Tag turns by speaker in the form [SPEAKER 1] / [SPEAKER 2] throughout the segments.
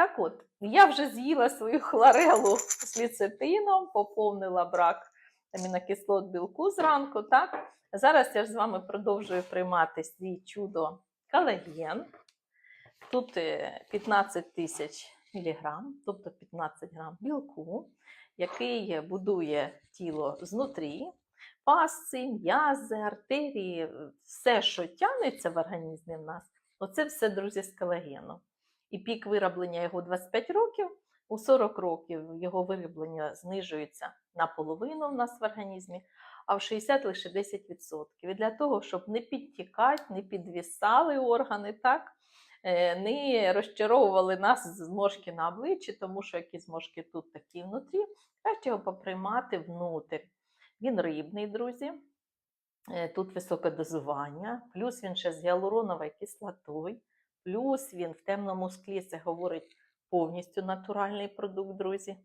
[SPEAKER 1] Так от, я вже з'їла свою хлорелу з ліцетином, поповнила брак амінокислот білку зранку. Так? Зараз я ж з вами продовжую приймати свій чудо колаген. Тут е, 15 тисяч міліграм, тобто 15 грам білку, який будує тіло знутрі, пасці, м'язи, артерії, е, все, що тягнеться в організмі в нас, оце все, друзі, з колагену. І пік вироблення його 25 років, у 40 років його вироблення знижується наполовину в нас в організмі, а в 60 лише 10%. І для того, щоб не підтікати, не підвісали органи, так? е, не розчаровували нас зморшки на обличчі, тому що які зморшки тут, такі внутрі, краще його поприймати внутрі. Він рибний, друзі. Е, Тут високе дозування, плюс він ще з гіалуроновою кислотою, плюс він в темному склі, це говорить повністю натуральний продукт, друзі.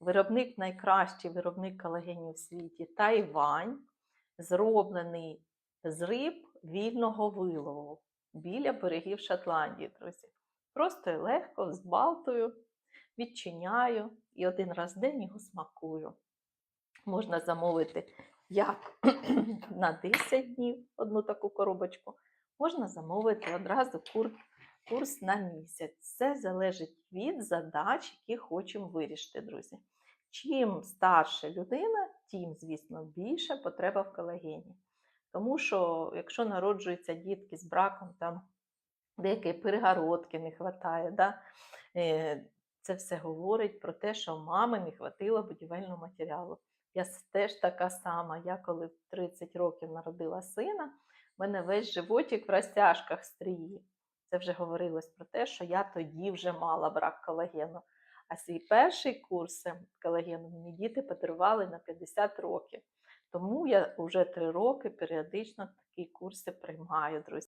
[SPEAKER 1] Виробник найкращий виробник колагенів в світі Тайвань, зроблений з риб вільного вилову біля берегів Шотландії, друзі. Просто і легко збалтую, відчиняю і один раз в день його смакую. Можна замовити як на 10 днів одну таку коробочку, можна замовити одразу кур, курс на місяць. Це залежить від задач, які хочемо вирішити, друзі. Чим старша людина, тим, звісно, більше потреба в колагені. Тому що, якщо народжуються дітки з браком, там деякої перегородки не вистачає, да? е, це все говорить про те, що мами не вистачило будівельного матеріалу. Я теж така сама. Я коли в 30 років народила сина, в мене весь животик в розтяжках стрії. Це вже говорилось про те, що я тоді вже мала брак колагену. А свій перший курс е, колагену мені діти подарували на 50 років. Тому я вже три роки періодично такі курси приймаю, друзі.